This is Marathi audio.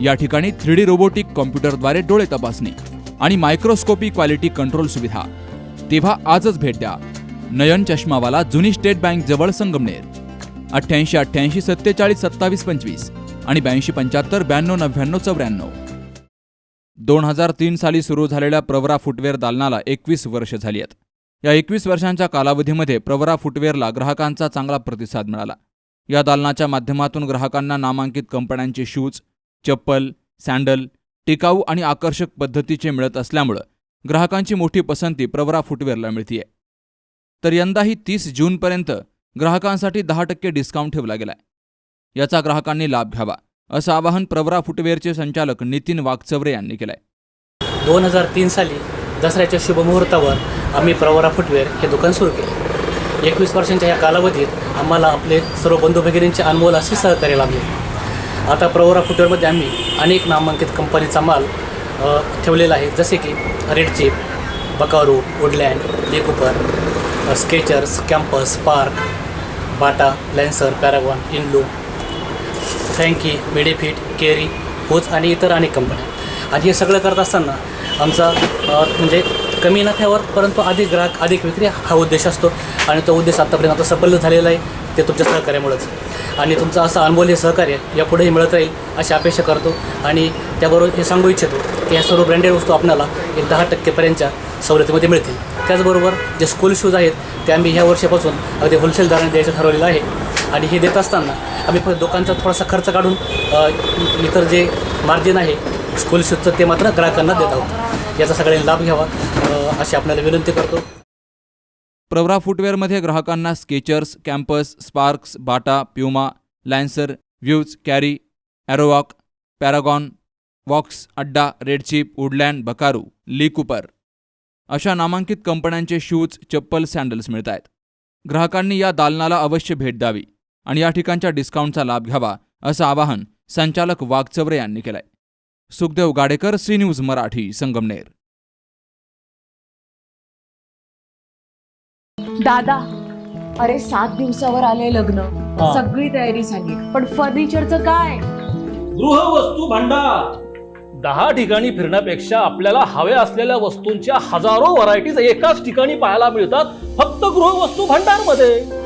या ठिकाणी थ्री डी रोबोटिक कॉम्प्युटरद्वारे डोळे तपासणी आणि मायक्रोस्कोपी क्वालिटी कंट्रोल सुविधा. तेव्हा आजच भेट द्या. नयन चष्मावाला जुनी स्टेट बँक जवळ संगमनेर. अठ्ठ्याऐंशी अठ्ठ्याऐंशी सत्तेचाळीस सत्तावीस पंचवीस आणि ब्याऐंशी पंच्याहत्तर ब्याण्णव नव्याण्णव चौऱ्याण्णव. दोन हजार तीन साली सुरू झालेल्या प्रवरा फुटवेअर दालनाला एकवीस वर्ष झाली आहेत. या एकवीस वर्षांच्या कालावधीमध्ये प्रवरा फुटवेअरला ग्राहकांचा चांगला प्रतिसाद मिळाला. या दालनाच्या माध्यमातून ग्राहकांना नामांकित कंपन्यांचे शूज चप्पल सँडल टिकाऊ आणि आकर्षक पद्धतीचे मिळत असल्यामुळं ग्राहकांची मोठी पसंती प्रवरा फुटवेअरला मिळतीये. तर यंदाही तीस जूनपर्यंत ग्राहकांसाठी दहा टक्के डिस्काउंट ठेवला गेलाय. याचा ग्राहकांनी लाभ घ्यावा असं आवाहन प्रवरा फुटवेअरचे संचालक नितीन वाघचवरे यांनी केलंय. दोन हजार तीन साली दसऱ्याच्या शुभमुहूर्तावर आम्ही प्रवरा फुटवेअर हे दुकान सुरू केले. एकवीस वर्षांच्या या कालावधीत आम्हाला आपले सर्व बंधू भगिनींचे अनमोल असे सहकार्य लाभले. आता प्रवरा फुटवेअरमध्ये आम्ही अनेक नामांकित कंपनीचा माल ठेवलेला आहे. जसे की Red Chief Buckaroo Woodland Lee Cooper Skechers Campus Park Bata Lancer Paragon Inblu Franky Medifit carry होच आणि इतर अनेक कंपन्या. आणि हे सगळं करत असताना आमचा म्हणजे कमी नफ्यावर परंतु अधिक ग्राहक अधिक विक्री हा उद्देश असतो. आणि तो उद्देश आत्तापर्यंत आता सफल झालेला आहे ते तुमच्या सहकार्यामुळेच. आणि तुमचं असं हे सहकार्य यापुढेही मिळत राहील अशी अपेक्षा करतो. आणि त्याबरोबर हे सांगू इच्छितो की ह्या सर्व ब्रँडेड वस्तू आपल्याला एक दहा टक्केपर्यंतच्या सवलतीमध्ये मिळतील. त्याचबरोबर जे स्कूल शूज आहेत ते आम्ही ह्या वर्षापासून अगदी होलसेल दराने द्यायचं ठरवलेलं आहे. आणि हे देत असताना आम्ही फक्त दुकानचा थोडासा खर्च काढून इतर जे मार्जिन आहे स्कूल शूजचं ते मात्र ग्राहकांना देत आहोत. याचा सगळ्यांनी लाभ घ्यावा अशी आपल्याला विनंती करतो. प्रवरा फुटवेअरमध्ये ग्राहकांना Skechers Campus Sparx Bata Puma Lancer views कॅरी ॲरोवॉक पॅरागॉन वॉक्स Adda Red Chief Woodland Buckaroo Lee Cooper अशा नामांकित कंपन्यांचे शूज चप्पल सँडल्स मिळत आहेत ग्राहकांनी या दालनाला अवश्य भेट द्यावी. आणि या ठिकाणच्या डिस्काउंटचा लाभ घ्यावा असं आवाहन संचालक वागचवरे यांनी केलंय. Sukhdev Gadekar C News Marathi Sangamner. दादा अरे सात दिवसावर आले लग्न. हा. सगळी तयारी झाली. पण फर्निचरचं काय? गृहवस्तू भांडार. दहा ठिकाणी फिरण्यापेक्षा आपल्याला हव्या असलेल्या वस्तूंच्या हजारो व्हरायटीज एकाच ठिकाणी पाहायला मिळतात फक्त गृहवस्तू भांडारमध्ये